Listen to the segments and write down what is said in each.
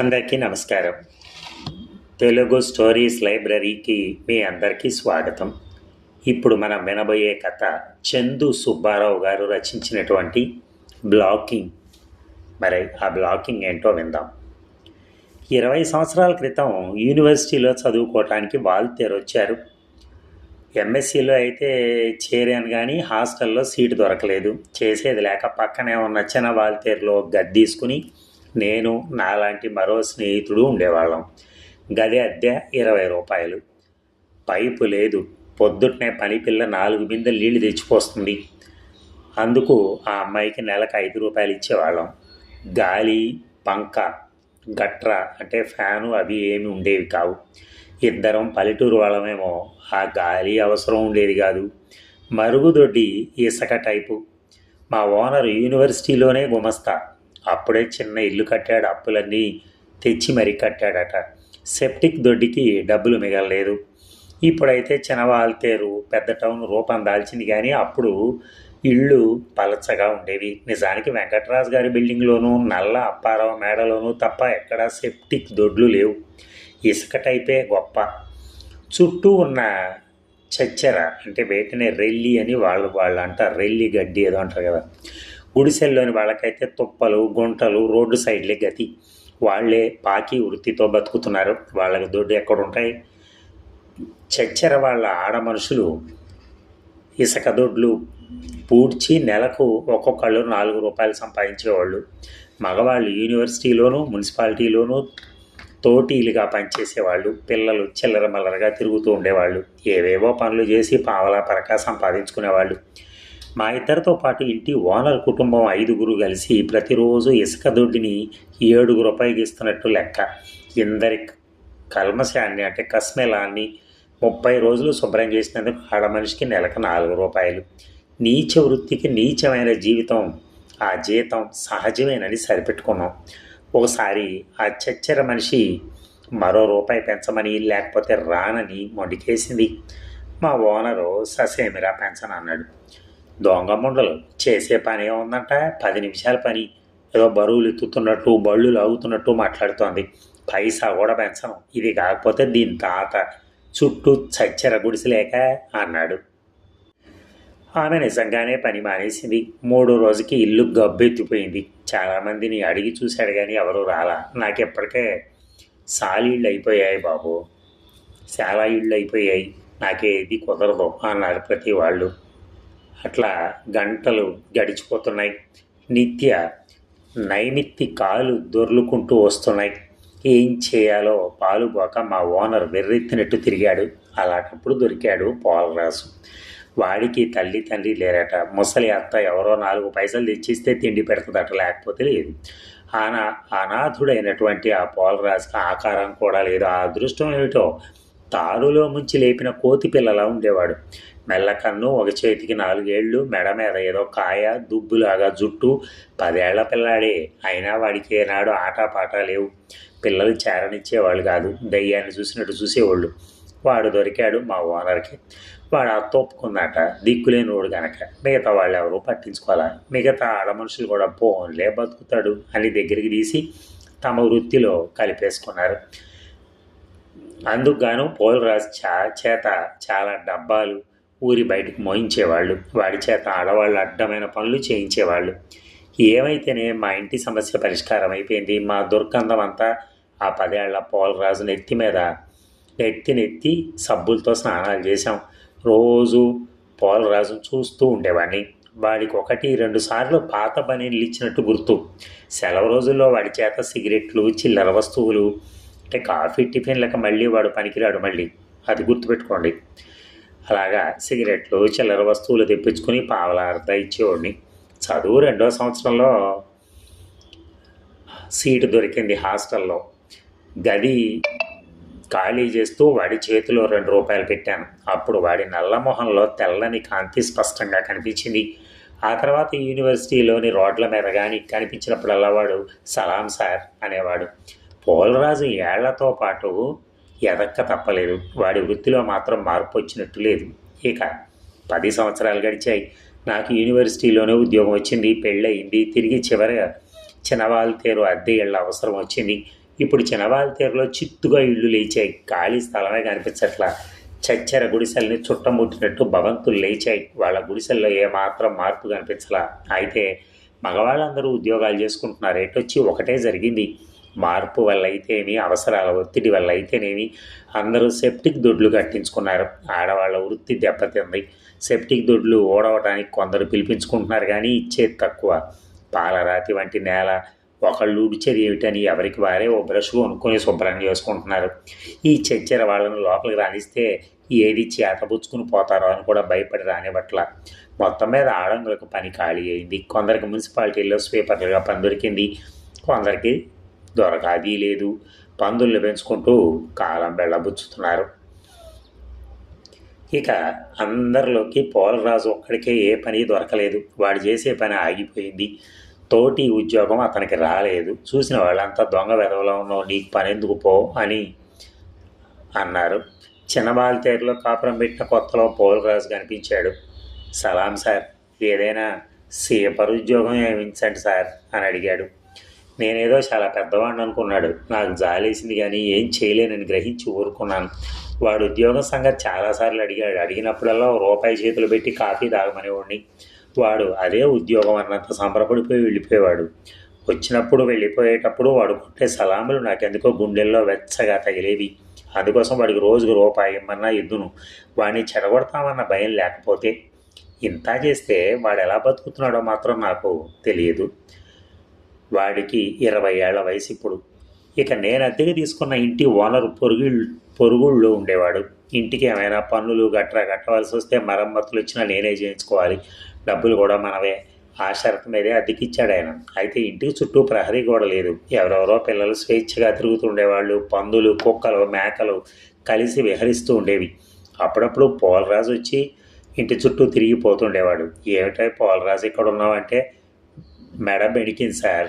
అందరికీ నమస్కారం. తెలుగు స్టోరీస్ లైబ్రరీకి మీ అందరికీ స్వాగతం. ఇప్పుడు మనం వినబోయే కథ చందు సుబ్బారావు గారు రచించినటువంటి బ్లాకింగ్. మరి ఆ బ్లాకింగ్ ఏంటో విందాం. ఇరవై సంవత్సరాల క్రితం యూనివర్సిటీలో చదువుకోవటానికి వాల్తేరు వచ్చారు. ఎంఎస్సిలో అయితే చేరాను కానీ హాస్టల్లో సీటు దొరకలేదు. చేసేది లేక పక్కనే ఉన్న చిన్న వాల్తేరులో గది తీసుకుని నేను నాలాంటి మరో స్నేహితుడు ఉండేవాళ్ళం. గది అద్దె ఇరవై రూపాయలు. పైపు లేదు. పొద్దుటనే పని పిల్ల నాలుగు బిందెలు నీళ్ళు తెచ్చిపోస్తుంది. అందుకు ఆ అమ్మాయికి నెలకు ఐదు రూపాయలు ఇచ్చేవాళ్ళం. గాలి పంక గట్ర అంటే ఫ్యాను అవి ఏమి ఉండేవి కావు. ఇద్దరం పల్లెటూరు వాళ్ళమేమో ఆ గాలి అవసరం ఉండేది కాదు. మరుగుదొడ్డి ఇసుక టైపు. మా ఓనర్ యూనివర్సిటీలోనే గుమస్తా. అప్పుడే చిన్న ఇల్లు కట్టాడు అప్పులన్నీ తెచ్చి మరీ కట్టాడట. సెప్టిక్ దొడ్డికి డబ్బులు మిగలలేదు. ఇప్పుడైతే చినవాల్తేరు పెద్ద టౌన్ రూపం దాల్చింది కానీ అప్పుడు ఇళ్ళు పలచగా ఉండేవి. నిజానికి వెంకటరాజు గారి బిల్డింగ్లోనూ నల్ల అప్పారావు మేడలోనూ తప్ప ఎక్కడా సెప్టిక్ దొడ్లు లేవు. ఇసుక టైపే గొప్ప. చుట్టూ ఉన్న చచ్చెర అంటే వేటనే రెల్లి అని వాళ్ళు వాళ్ళు అంటారు రెల్లి గడ్డి ఏదో అంటారు కదా. గుడిసెల్లోని వాళ్ళకైతే తుప్పలు గుంటలు రోడ్డు సైడ్లే గతి. వాళ్ళే పాకి వృత్తితో బతుకుతున్నారు. వాళ్ళకి దొడ్డు ఎక్కడుంటాయి? చచ్చెర వాళ్ళ ఆడ మనుషులు ఇసుక దొడ్లు పూడ్చి నెలకు ఒక్కొక్కళ్ళు నాలుగు రూపాయలు సంపాదించేవాళ్ళు. మగవాళ్ళు యూనివర్సిటీలోను మున్సిపాలిటీలోను తోటీలుగా పనిచేసేవాళ్ళు. పిల్లలు చిల్లర మల్లరగా తిరుగుతూ ఉండేవాళ్ళు. ఏవేవో పనులు చేసి పావలా పరక సంపాదించుకునేవాళ్ళు. మా ఇద్దరితో పాటు ఇంటి ఓనర్ కుటుంబం ఐదుగురు కలిసి ప్రతిరోజు ఇసుక దొడ్డిని ఏడుగురు ఉపయోగిస్తున్నట్టు లెక్క. ఇందరి కల్మశాన్ని అంటే కస్మెలాన్ని ముప్పై రోజులు శుభ్రం చేసినందుకు ఆడ మనిషికి నెలకు నాలుగు రూపాయలు. నీచ వృత్తికి నీచమైన జీవితం ఆ జీతం సహజమేనని సరిపెట్టుకున్నాం. ఒకసారి ఆ చచ్చర మనిషి మరో రూపాయి పెంచమని లేకపోతే రానని మొండికేసింది. మా ఓనరు ససేమిరా పెంచనన్నాడు. దొంగ ముండలు చేసే పని ఏముందంట పది నిమిషాల పని. ఏదో బరువులు ఎత్తుతున్నట్టు బళ్ళు లాగుతున్నట్టు మాట్లాడుతోంది. పైసా కూడా పెంచను. ఇది కాకపోతే దీని తాత చుట్టూ చచ్చెర గుడిసెలేక అన్నాడు. ఆమె నిజంగానే పని మానేసింది. మూడు రోజుకి ఇల్లు గబ్బెత్తిపోయింది. చాలామందిని అడిగి చూశాడు కానీ ఎవరు రాలా. నాకెప్పటికే సాలీళ్ళు అయిపోయాయి బాబు. చాలా ఇళ్ళు అయిపోయాయి. నాకేది కుదరదు అన్నారు ప్రతి వాళ్ళు. అట్లా గంటలు గడిచిపోతున్నాయి. నిత్య నైమిత్తి కాలు దొర్లుకుంటూ వస్తున్నాయి. ఏం చేయాలో పాలుపోక మా ఓనర్ వెర్రెత్తినట్టు తిరిగాడు. అలాంటప్పుడు దొరికాడు పోలరాజు. వాడికి తల్లి తండ్రి లేరట. ముసలి అత్త ఎవరో నాలుగు పైసలు తెచ్చిస్తే తిండి పెడుతుందట లేకపోతే లేదు. ఆనా అనాథుడైనటువంటి ఆ పోలరాజుకి ఆకారం కూడా లేదు. ఆ అదృష్టం ఏమిటో? తారులో ముంచి లేపిన కోతి పిల్లలా ఉండేవాడు. మెల్లకన్ను ఒక చేతికి నాలుగేళ్ళు మెడ మీద ఏదో కాయ దుబ్బులాగా జుట్టు. పదేళ్ళ పిల్లాడే అయినా వాడికి ఏనాడు ఆటపాట లేవు. పిల్లలు చేరనిచ్చేవాళ్ళు కాదు. దయ్యాన్ని చూసినట్టు చూసేవాళ్ళు. వాడు దొరికాడు మా ఓనర్కి. వాడు అత్త దిక్కులేని దిక్కులేనివాడు గనక. మిగతా వాళ్ళు ఎవరు పట్టించుకోవాలా మిగతా ఆడ మనుషులు కూడా పోన్లే బతుకుతాడు అని దగ్గరికి తీసి తమ వృత్తిలో కలిపేసుకున్నారు. అందుకు గాను రాసి చా చేత చాలా డబ్బాలు ఊరి బయటకు మోయించేవాళ్ళు. వాడి చేత ఆడవాళ్ళు అడ్డమైన పనులు చేయించేవాళ్ళు. ఏమైతేనే మా ఇంటి సమస్య పరిష్కారం అయిపోయింది. మా దుర్గంధం అంతా ఆ పదేళ్ళ పోలరాజు నెత్తి మీద నెత్తి నెత్తి సబ్బులతో స్నానాలు చేశాం. రోజు పోలరాజును చూస్తూ ఉండేవాడిని. వాడికి ఒకటి రెండు సార్లు పాత బనీళ్ళు ఇచ్చినట్టు గుర్తు. సెలవు రోజుల్లో వాడి చేత సిగరెట్లు చిల్లర వస్తువులు అంటే కాఫీ టిఫిన్లకు మళ్ళీ వాడు పనికిరాడు మళ్ళీ. అది గుర్తుపెట్టుకోండి. అలాగా సిగరెట్లు చిల్లర వస్తువులు తెప్పించుకొని పావలా ఇచ్చేవాడిని. చదువు రెండో సంవత్సరంలో సీటు దొరికింది హాస్టల్లో. గది ఖాళీ చేస్తూ వాడి చేతిలో రెండు రూపాయలు పెట్టాను. అప్పుడు వాడి నల్ల మొహంలో తెల్లని కాంతి స్పష్టంగా కనిపించింది. ఆ తర్వాత యూనివర్సిటీలోని రోడ్ల మీద కానీ కనిపించినప్పుడల్లా వాడు సలాం సార్ అనేవాడు. పోలరాజు ఏళ్ళతో పాటు ఎదక్క తప్పలేదు. వాడి వృత్తిలో మాత్రం మార్పు వచ్చినట్టు లేదు. ఇక పది సంవత్సరాలు గడిచాయి. నాకు యూనివర్సిటీలోనే ఉద్యోగం వచ్చింది. పెళ్ళయింది. తిరిగి చివరి చిన్నవాళ్ళ అద్దె ఇళ్ళ అవసరం వచ్చింది. ఇప్పుడు చినవాల్తీరులో చిత్తుగా ఇళ్ళు లేచాయి. ఖాళీ స్థలమే కనిపించట్లా. చచ్చెర గుడిసెల్ని చుట్టముట్టినట్టు భవంతులు లేచాయి. వాళ్ళ గుడిసెల్లో ఏమాత్రం మార్పు కనిపించలా. అయితే మగవాళ్ళందరూ ఉద్యోగాలు చేసుకుంటున్నారు వచ్చి ఒకటే జరిగింది. మార్పు వల్ల అయితేనేమి అవసరాల ఒత్తిడి వల్ల అయితేనేమి అందరూ సెప్టిక్ దొడ్లు కట్టించుకున్నారు. ఆడవాళ్ళ వృత్తి దెబ్బతింది. సెప్టిక్ దొడ్లు ఓడవడానికి కొందరు పిలిపించుకుంటున్నారు కానీ ఇచ్చేది తక్కువ. పాలరాతి వంటి నేల ఒకళ్ళు ఉడిచేది ఏమిటని ఎవరికి వారే ఓ బ్రష్ కొనుక్కొని శుభ్రం చేసుకుంటున్నారు. ఈ చెచ్చెర వాళ్ళను లోపలికి రానిస్తే ఏది చేతబుచ్చుకుని పోతారో అని కూడా భయపడి రానివ్వట్ల. మొత్తం మీద ఆడంగులకు పని ఖాళీ అయింది. కొందరికి మున్సిపాలిటీల్లో స్వీపర్లుగా పని దొరికింది. కొందరికి దొరకాది లేదు. పందుల్ని పెంచుకుంటూ కాలం వెళ్ళబుచ్చుతున్నారు. ఇక అందరిలోకి పోలరాజు ఒక్కడికే ఏ పని దొరకలేదు. వాడు చేసే పని ఆగిపోయింది. తోటి ఉద్యోగం అతనికి రాలేదు. చూసిన వాళ్ళంతా దొంగ వెధవలో ఉన్నావు నీకు పని ఎందుకు పో అని అన్నారు. చిన్నబాలితేరులో కాపురం పెట్టిన కొత్తలో పోలరాజు కనిపించాడు. సలాం సార్ ఏదైనా సీపర్ ఉద్యోగం ఏమించండి సార్? అని అడిగాడు. నేనేదో చాలా పెద్దవాడిని అనుకున్నాడు. నాకు జాలేసింది కానీ ఏం చేయలేనని గ్రహించి ఊరుకున్నాను. వాడు ఉద్యోగం సంగతి చాలాసార్లు అడిగాడు. అడిగినప్పుడల్లా రూపాయి చేతులు పెట్టి కాఫీ తాగమనేవాడిని. వాడు అదే ఉద్యోగం అన్నంత సంబరపడిపోయి వెళ్ళిపోయేవాడు. వచ్చినప్పుడు వెళ్ళిపోయేటప్పుడు వాడు కొట్టే సలాములు నాకెందుకో గుండెల్లో వెచ్చగా తగిలేవి. అందుకోసం వాడికి రోజుకు రూపాయి ఇమ్మన్నా ఎద్దును వాడిని చెడగొడతామన్న భయం లేకపోతే ఇంత చేస్తే వాడు ఎలా బతుకుతున్నాడో మాత్రం నాకు తెలియదు. వాడికి ఇరవై ఏళ్ళ వయసు ఇప్పుడు. ఇక నేను అద్దెకి తీసుకున్న ఇంటి ఓనర్ పొరుగు పొరుగుళ్ళో ఉండేవాడు. ఇంటికి ఏమైనా పన్నులు గట్రా కట్టవలసి వస్తే మరమ్మతులు ఇచ్చినా నేనే చేయించుకోవాలి. డబ్బులు కూడా మనవే. ఆ షరతు మీదే అద్దెకిచ్చాడు ఆయన. అయితే ఇంటికి చుట్టూ ప్రహరీ కూడా లేదు. ఎవరెవరో పిల్లలు స్వేచ్ఛగా తిరుగుతుండేవాళ్ళు. పందులు కుక్కలు మేకలు కలిసి విహరిస్తూ ఉండేవి. అప్పుడప్పుడు పోలరాజు వచ్చి ఇంటి చుట్టూ తిరిగిపోతుండేవాడు. ఏమిటో పోలరాజు ఇక్కడ ఉన్నావంటే మెడ బెడికింది సార్.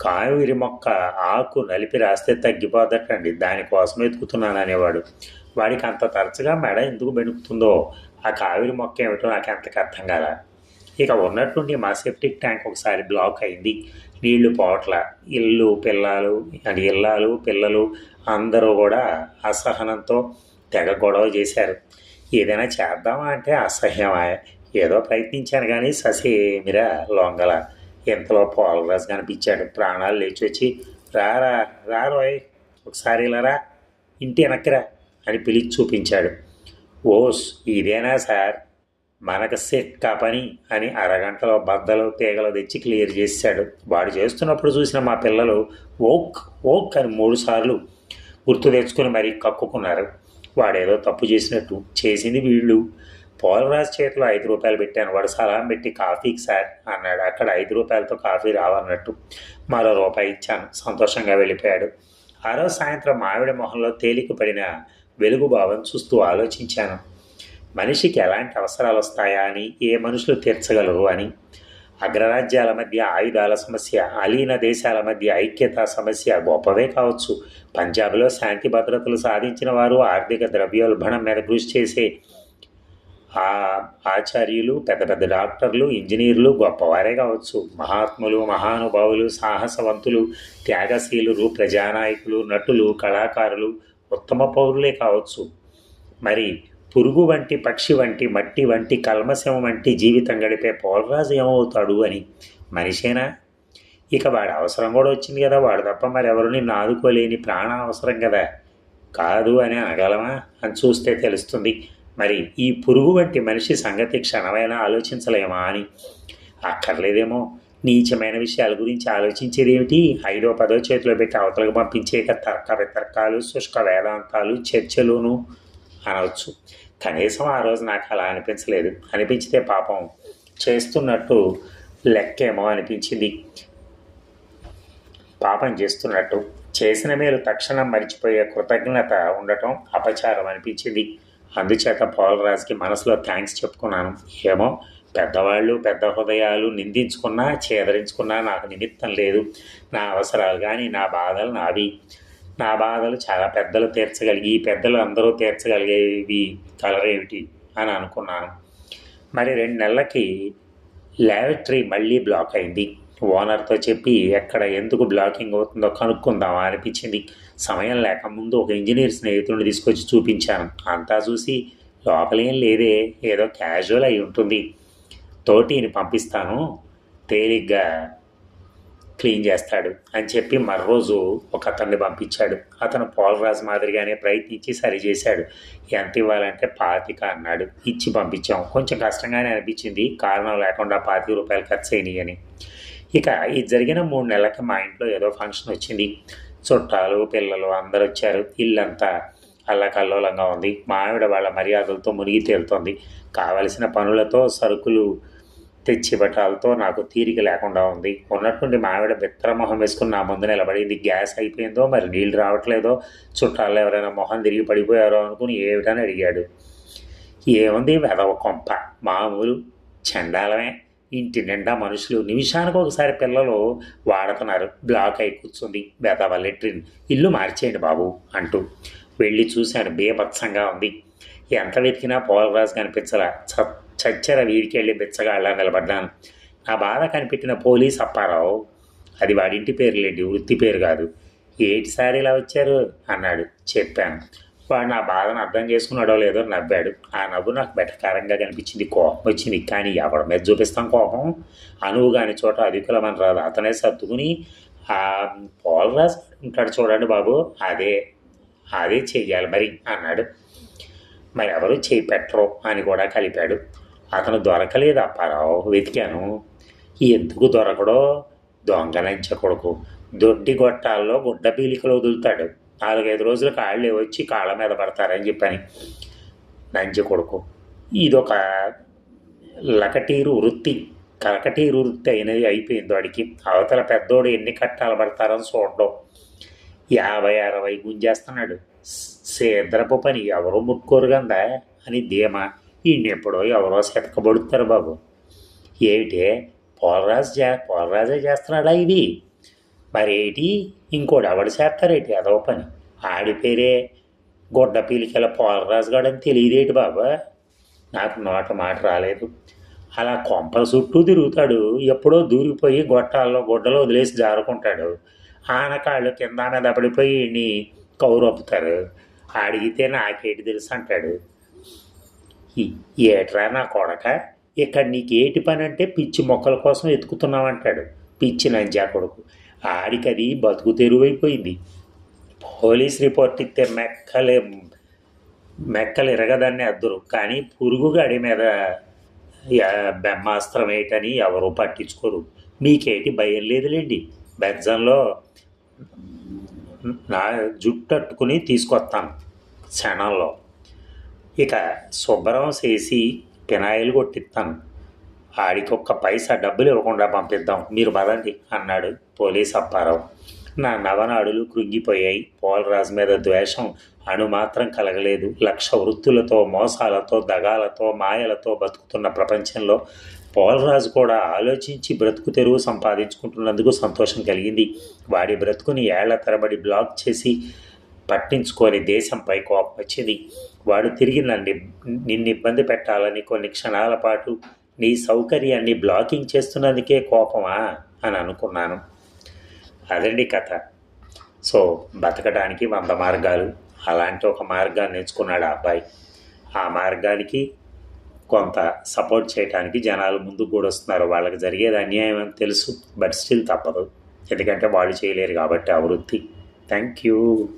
కావిరి మొక్క ఆకు నలిపి రాస్తే తగ్గిపోదటండి. దానికోసం వెతుకుతున్నాను అనేవాడు. వాడికి అంత తరచుగా మెడ ఎందుకు బెణుకుతుందో ఆ కావిరి మొక్క ఏమిటో నాకు అంతకు అర్థం కాల. ఇక ఉన్నట్టుండి మా సెప్టిక్ ట్యాంక్ ఒకసారి బ్లాక్ అయింది. నీళ్ళు పోవట్ల ఇల్లు పిల్లలు అంటే ఇల్లాలు పిల్లలు అందరూ కూడా అసహనంతో తెగ గొడవ చేశారు. ఏదైనా చేద్దామా అంటే అసహ్యమా. ఏదో ప్రయత్నించాను కానీ ససేమిరా లొంగల. ఇంతలో పోలరాజు కనిపించాడు ప్రాణాలు లేచి వచ్చి రారా రారోయ్ ఒకసారి ఇలా రా ఇంటి వెనక్కిరా అని పిలిచి చూపించాడు. ఓస్ ఇదేనా సార్? మనకు సెట్ పని అని అరగంటలో బద్దలు తీగలు తెచ్చి క్లియర్ చేశాడు. వాడు చేస్తున్నప్పుడు చూసిన మా పిల్లలు ఓక్ ఓక్ అని మూడుసార్లు గుర్తు తెచ్చుకొని మరీ కక్కుకున్నారు. వాడేదో తప్పు చేసినట్టు చేసింది వీళ్ళు. పోలరాజు చేతిలో ఐదు రూపాయలు పెట్టాను. వాడు సలాం పెట్టి కాఫీకి సార్ అన్నాడు. అక్కడ ఐదు రూపాయలతో కాఫీ రావన్నట్టు మరో రూపాయి ఇచ్చాను. సంతోషంగా వెళ్ళిపోయాడు. ఆ రోజు సాయంత్రం మావిడి మొహంలో తేలిక పడిన వెలుగు భావం చూస్తూ ఆలోచించాను. మనిషికి ఎలాంటి అవసరాలు వస్తాయా అని ఏ మనుషులు తీర్చగలరు అని. అగ్రరాజ్యాల మధ్య ఆయుధాల సమస్య అలీన దేశాల మధ్య ఐక్యత సమస్య గొప్పవే కావచ్చు. పంజాబ్లో శాంతి భద్రతలు సాధించిన వారు ఆర్థిక ద్రవ్యోల్బణం మీద కృషి చేసే ఆ ఆచార్యులు పెద్ద పెద్ద డాక్టర్లు ఇంజనీర్లు గొప్పవారే కావచ్చు. మహాత్ములు మహానుభావులు సాహసవంతులు త్యాగశీలురు ప్రజానాయకులు నటులు కళాకారులు ఉత్తమ పౌరులే కావచ్చు. మరి పురుగు వంటి పక్షి వంటి మట్టి వంటి కల్మశం వంటి జీవితం గడిపే పోలరాజు ఏమవుతాడు అని? మనిషేనా? ఇక వాడి అవసరం కూడా వచ్చింది కదా. వాడు తప్ప మరి నిన్ను నాదుకోలేని ప్రాణ అవసరం కదా. కాదు అని అనగలమా? అని చూస్తే తెలుస్తుంది. మరి ఈ పురుగు వంటి మనిషి సంగతి క్షణమైనా ఆలోచించలేమా అని? అక్కర్లేదేమో. నీచమైన విషయాల గురించి ఆలోచించేది ఏమిటి ఐదో పదో చేతిలో పెట్టి అవతలకు పంపించేక తర్క వితర్కాలు శుష్క వేదాంతాలు చర్చలును అనవచ్చు కనీసం ఆ రోజు నాకు అలా అనిపించలేదు. అనిపించితే పాపం చేస్తున్నట్టు లెక్కేమో అనిపించింది. పాపం చేస్తున్నట్టు. చేసిన మేలు తక్షణం మర్చిపోయే కృతజ్ఞత ఉండటం అపచారం అనిపించింది. అందుచేత పోలరాజుకి మనసులో థ్యాంక్స్ చెప్పుకున్నాను. ఏమో పెద్దవాళ్ళు పెద్ద హృదయాలు నిందించుకున్నా చేదరించుకున్నా నాకు నిమిత్తం లేదు. నా అవసరాలు కానీ నా బాధలు నావి. నా బాధలు చాలా పెద్దలు తీర్చగలిగి పెద్దలు అందరూ తీర్చగలిగేవి కలరేమిటి అని అనుకున్నాను. మరి రెండు నెలలకి ల్యాబరేటరీ మళ్ళీ బ్లాక్ అయింది. ఓనర్తో చెప్పి ఎక్కడ ఎందుకు బ్లాకింగ్ అవుతుందో కనుక్కుందామా అనిపించింది. సమయం లేక ముందు ఒక ఇంజనీర్ స్నేహితుడిని తీసుకొచ్చి చూపించాను. అంతా చూసి లోపలేం లేదే ఏదో క్యాజువల్ అయి ఉంటుంది. తోటిని పంపిస్తాను తేలిగ్గా క్లీన్ చేస్తాడు అని చెప్పి మరోజు ఒక అతన్ని పంపించాడు. అతను పోలరాజు మాదిరిగానే ప్రయత్నించి సరిచేశాడు ఎంత ఇవ్వాలంటే పాతిక అన్నాడు. ఇచ్చి పంపించాం. కొంచెం కష్టంగానే అనిపించింది. కారణం లేకుండా పాతిక రూపాయలు ఖర్చు అయినాయి అని. ఇక ఇది జరిగిన మూడు నెలలకి మా ఇంట్లో ఏదో ఫంక్షన్ వచ్చింది. చుట్టాలు పిల్లలు అందరు వచ్చారు. ఇల్లంతా అల్లకల్లోలంగా ఉంది. మా ఆవిడ వాళ్ళ మర్యాదలతో మునిగి తేలుతోంది. కావలసిన పనులతో సరుకులు తెచ్చిపెట్టాలతో నాకు తీరిక లేకుండా ఉంది. ఉన్నట్టుండి మా ఆవిడ బిత్తర మొహం వేసుకుని నా ముందు నిలబడింది. గ్యాస్ అయిపోయిందో మరి నీళ్ళు రావట్లేదో చుట్టాల్లో ఎవరైనా మొహం తిరిగి పడిపోయారో అనుకుని ఏమిటని అడిగాడు. ఏముంది వెదవ కొంప? మామూలు చండాలమే. ఇంటి నిండా మనుషులు నిమిషానికి ఒకసారి పిల్లలు వాడుతున్నారు. బ్లాక్ అయి కూర్చుంది. బెదవ లెట్రిన్ ఇల్లు మార్చేయండి బాబు అంటూ వెళ్ళి చూశాను బీభత్సంగా ఉంది. ఎంత వెతికినా పోలరాజు కనిపించలా. చ చచ్చర వీడికి వెళ్ళి బిచ్చగాళ్ళ నిలబడ్డాను. నా బాధ కనిపెట్టిన పోలీస్ అప్పారావు అది వాడింటి పేరులేండి వృత్తి పేరు కాదు. ఏటిసారి ఇలా వచ్చారు? అన్నాడు. చెప్పాను. వాడు నా బాధను అర్థం చేసుకున్నాడో లేదో నవ్వాడు. ఆ నవ్వు నాకు బెటకారంగా కనిపించింది కోపం వచ్చింది. కానీ ఎవడ మీద చూపిస్తాం కోపం? అనువు కాని చోట అధికులమని రాదు అతనే సర్దుకుని ఆ పోలరాజు ఉంటాడు చూడండి బాబు. అదే అదే చెయ్యాలి మరి అన్నాడు. మరి ఎవరు చేయి పెట్టరు అని కూడా కలిపాడు. అతను దొరకలేదు అప్పారావు వెతికాను. ఎందుకు దొరకడో? దొంగలంచ దొడ్డి గొట్టాల్లో గుడ్డ పీలికలు వదులుతాడు. నాలుగైదు రోజులు కాళ్ళే వచ్చి కాళ్ళ మీద పడతారని చెప్పని. నంచి కొడుకు. ఇదొక లకటీరు వృత్తి. కలకటీరు వృత్తి అయినది అయిపోయింది వాడికి. అవతల పెద్దోడు ఎన్ని కట్టాలు పడతారని చూడడం. యాభై అరవై గుంజేస్తున్నాడు. సేద్రపు పని ఎవరో ముట్టుకోరు కదా అని ధీమా. ఈయనెప్పుడో ఎవరో సెతకబడుతారు బాబు. ఏమిటే? పోలరాజు చే పోలరాజే చేస్తున్నాడా ఇది? మరేటి? ఇంకోడు ఎవడు చేస్తారేటి? అదో పని. ఆడి పేరే గుడ్డ పీలికల పోలరాజు గాడని తెలియదేటి బాబా? నాకు నోట మాట రాలేదు. అలా కొంపల చుట్టూ తిరుగుతాడు. ఎప్పుడో దూరిపోయి గొట్టాల్లో గుడ్డలో వదిలేసి జారుకుంటాడు. ఆనకాళ్ళు కింద మీద పడిపోయి నీ కౌరొప్పుతారు అడిగితే నాకేటి తెలుసు అంటాడు. ఈ- ఏట్రా నా కొడక? ఇక్కడ నీకు ఏటి పని అంటే పిచ్చి మొక్కల కోసం ఎతుకుతున్నావంటాడు పిచ్చి నంజా కొడుకు. ఆడికది బతుకు తెరువైపోయింది. పోలీస్ రిపోర్ట్ ఇస్తే మెక్కలే మెక్కలు ఎరగదాన్ని అద్దరు. కానీ పురుగుగాడి మీద బ్రహ్మాస్త్రం ఏంటని ఎవరు పట్టించుకోరు. మీకేటి భయం లేదులేండి. బెజ్జంలో నా జుట్టు అట్టుకుని తీసుకొస్తాను క్షణంలో. ఇక శుభ్రం చేసి పినాయిలు కొట్టిస్తాను ఆడికొక్క ఒక్క పైసా డబ్బులు ఇవ్వకుండా పంపిద్దాం. మీరు పదండి అన్నాడు పోలీస్ అప్పారావు. నా నవనాడులు కృంగిపోయాయి. పోలరాజు మీద ద్వేషం అణుమాత్రం కలగలేదు. లక్ష వృత్తులతో మోసాలతో దగాలతో మాయలతో బతుకుతున్న ప్రపంచంలో పోలరాజు కూడా ఆలోచించి బ్రతుకు తెరువు సంపాదించుకుంటున్నందుకు సంతోషం కలిగింది. వాడి బ్రతుకుని ఏళ్ళ తరబడి బ్లాక్ చేసి పట్టించుకొని దేశంపై కోపం వచ్చింది. వాడు తిరిగి నన్ను నిన్ను ఇబ్బంది పెట్టాలని కొన్ని క్షణాల పాటు నీ సౌకర్యాన్ని బ్లాకింగ్ చేస్తున్నందుకే కోపమా అని అనుకున్నాను. అదండి కథ. సో బతకడానికి వంద మార్గాలు. అలాంటి ఒక మార్గాన్ని ఎంచుకున్నాడు ఆ అబ్బాయి. ఆ మార్గానికి కొంత సపోర్ట్ చేయడానికి జనాలు ముందుకు కూడా వస్తున్నారు వాళ్ళకి జరిగేది అన్యాయం అని తెలుసు బట్ స్టిల్ తప్పదు. ఎందుకంటే వాళ్ళు చేయలేరు కాబట్టి ఆ వృత్తి థ్యాంక్ యూ.